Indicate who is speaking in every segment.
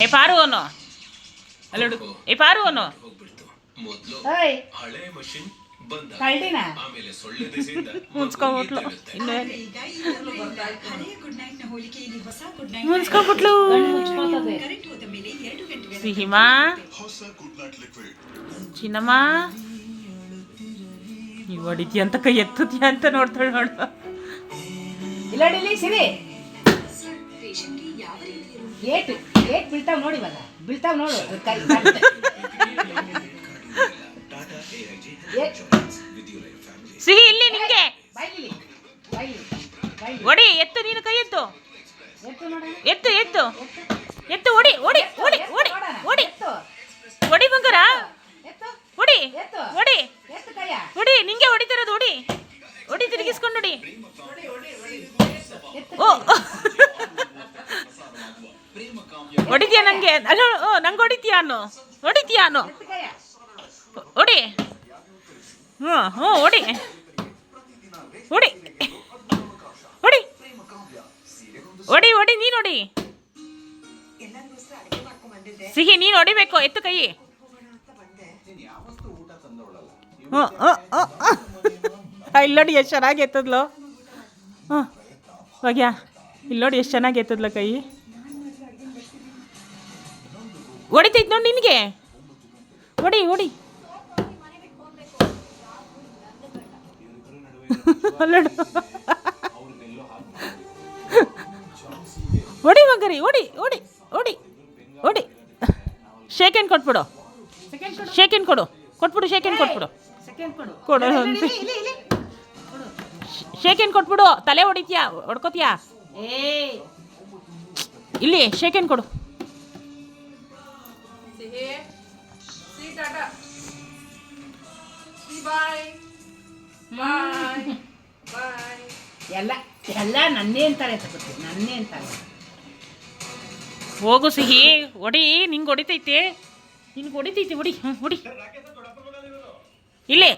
Speaker 1: ಏ ಅಲ್ಲೋಡು ಏ ಸಿಹಿಮಾ ಚಿನ್ನಮ್ಮ ನೀವು ಹೊಡಿತೀಯ ಅಂತ ಕೈ ಎತ್ತುತ್ತೀಯ ಅಂತ ನೋಡ್ತಾಳೆ ನೋಡು.
Speaker 2: ಇಲ್ಲ ಸಿರಿ. ಏಟ್. ಬೀಳ್ತಾವ್ ನೋಡಿ ಇವಾಗ ಬೀಳ್ತಾವ್ ನೋಡು ಕೈ
Speaker 1: ಸಿಹಿ ಇಲ್ಲಿ ನಿಮಗೆ?
Speaker 2: ಬೈಲಿ ಬೈಲಿ
Speaker 1: ಹೊಡಿ ಎತ್ತು ನೀನು ಕೈ ಎತ್ತು
Speaker 2: ಎತ್ತು
Speaker 1: ಎತ್ತು. ಎತ್ತು ಎತ್ತು ಓಡಿ ಓಡಿ ಓಡಿ ಓಡಿ
Speaker 2: ಓಡಿ
Speaker 1: ಹೊಡಿ ಬಂಗಾರ.
Speaker 2: ಎತ್ತು.
Speaker 1: ಓಡಿ
Speaker 2: ಎತ್ತು.
Speaker 1: ಹೊಡಿ
Speaker 2: ಎತ್ತು ಕೈಯ.
Speaker 1: ಹೊಡಿ ನಿಂಗೆ ಹೊಡಿತಿರೋದು ಓಡಿ ಓಡಿ ತಿರುಗಿಸ್ಕೊಂಡು ಹೊಡಿ
Speaker 2: ಎತ್ತು
Speaker 1: ಓ ಹೊಡಿತೀಯ ನಂಗೆ? ಅಲ್ಲ ಓ, ನಂಗೆ ಹೊಡಿತೀಯ ಅನ್ನು. ಹೊಡಿತೀಯ ಅನ್ನು.
Speaker 2: ಎತ್ತು ಕೈಯ
Speaker 1: ಹೊಡಿ. ಹ್ಞೂ ಹ್ಞೂ ಹೊಡಿ. ಹೊಡಿ. ಹೊಡಿ. ಹೊಡಿ ಹೊಡಿ, ನೀನು ಹೊಡಿ. ಸಿಹಿ, ನೀನು ಹೊಡಿಬೇಕು, ಎತ್ತು ಕೈ. ಹ್ಞೂ ಇಲ್ಲೋಡಿ ಎಷ್ಟು ಚೆನ್ನಾಗಿ ಎತ್ತದ್ಲು. ಹ್ಞೂ ಹೋಗ್ಯಾ. ಇಲ್ಲೋಡಿ ಎಷ್ಟು ಚೆನ್ನಾಗಿ ಎತ್ತದ್ಲ ಕೈ. ಹೊಡಿತೈತೆ ನೋಡಿ ನಿನಗೆ. ಹೊಡಿ ಹೊಡಿ. ಹೊಡಿ ಮಗರಿ ಹೊಡಿ ಹೊಡಿ ಹೊಡಿ ಹೊಡಿ. ಶೇಕ್ ಹ್ಯಾಂಡ್ ಕೊಟ್ಬಿಡು.
Speaker 2: ಸೆಕೆಂಡ್ ಕೊಡು
Speaker 1: ಕೊಡು. ಕೊಟ್ಬಿಡು ಶೇಕ್ ಹ್ಯಾಂಡ್ ಕೊಟ್ಬಿಡು.
Speaker 2: ಕೊಡು
Speaker 1: ಕೊಡು
Speaker 2: ಇಲ್ಲಿ,
Speaker 1: ತಲೆ
Speaker 2: ಇಲ್ಲಿ, ಇಲ್ಲಿ, ಇಲ್ಲಿ.
Speaker 1: ಶೇಕ್ ಹ್ಯಾಂಡ್ ಕೊಟ್ಬಿಡು ಸಿ ಟಾಟಾ
Speaker 2: ಏಯ್
Speaker 1: ಬಾಯ್. ಶೇಕ್ ಹ್ಯಾಂಡ್
Speaker 2: ಎಲ್ಲ ಎಲ್ಲ ನನ್ನೇ ಅಂತಾರೆ ತಗೋತಿ ನನ್ನೇ ಅಂತಾರೆ.
Speaker 1: ಹೋಗು ಸಿಹಿ ಹೊಡಿ ನಿಂಗೆ ಹೊಡಿತೈತೆ. ನಿನ್ಗೆ ಹೊಡಿತೈತೆ ಹೊಡಿ ಹ್ಞೂ ಹೊಡಿ. ಇಲ್ಲಿ.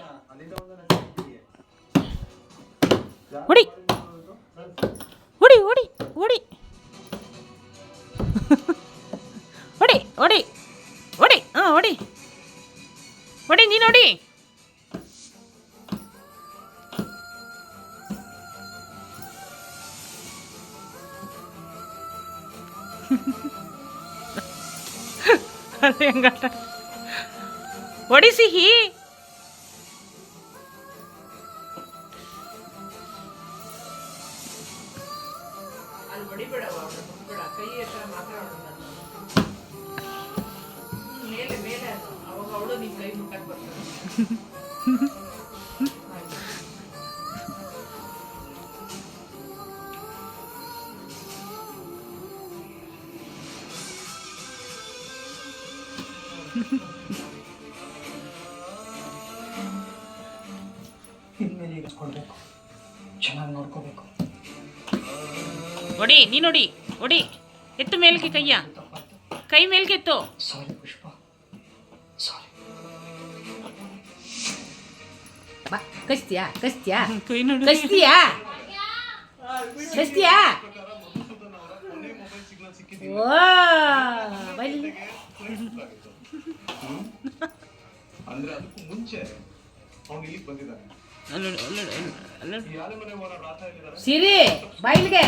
Speaker 1: ಹೊಡಿ ಹೊಡಿ. ಹೊಡಿ ಹೊಡಿ ಹೊಡಿ. ಹೊಡಿ ಹೊಡಿ. ಹೊಡಿ ನೀನು ಹೊಡಿ ಅದೇ ಹಂಗಾಟ ಹೊಡಿ ಬರ್ತದೆ.
Speaker 3: ಇನ್ಮೇಲೆ ಇರಿಸ್ಕೊಳ್ಬೇಕು ಚೆನ್ನಾಗಿ ನೋಡ್ಕೋಬೇಕು
Speaker 1: ಹೊಡಿ ನೀನು ಹೊಡಿ ಹೊಡಿ. ಎತ್ತು ಮೇಲ್ಗೆ ಕೈಯ ಕೈ ಮೇಲ್ಗೆ ಎತ್ತು.
Speaker 3: ಸಾರಿ ಪುಷ್ಪ.
Speaker 2: ಬಾ ಕಸ್ತಿಯಾ ಕಸ್ತಿಯಾ ಕಸ್ತಿಯಾ ಕಸ್ತಿಯಾ ಓ ಬೈಲಿ
Speaker 4: ಅಂದ್ರೆ ಅದಕ್ಕೂ ಮುಂಚೆ ಅವನು ಇಲ್ಲಿ ಬಂದಿದ್ದಾನೆ.
Speaker 2: ಸಿರಿ ಬೈಲ್ಗೆ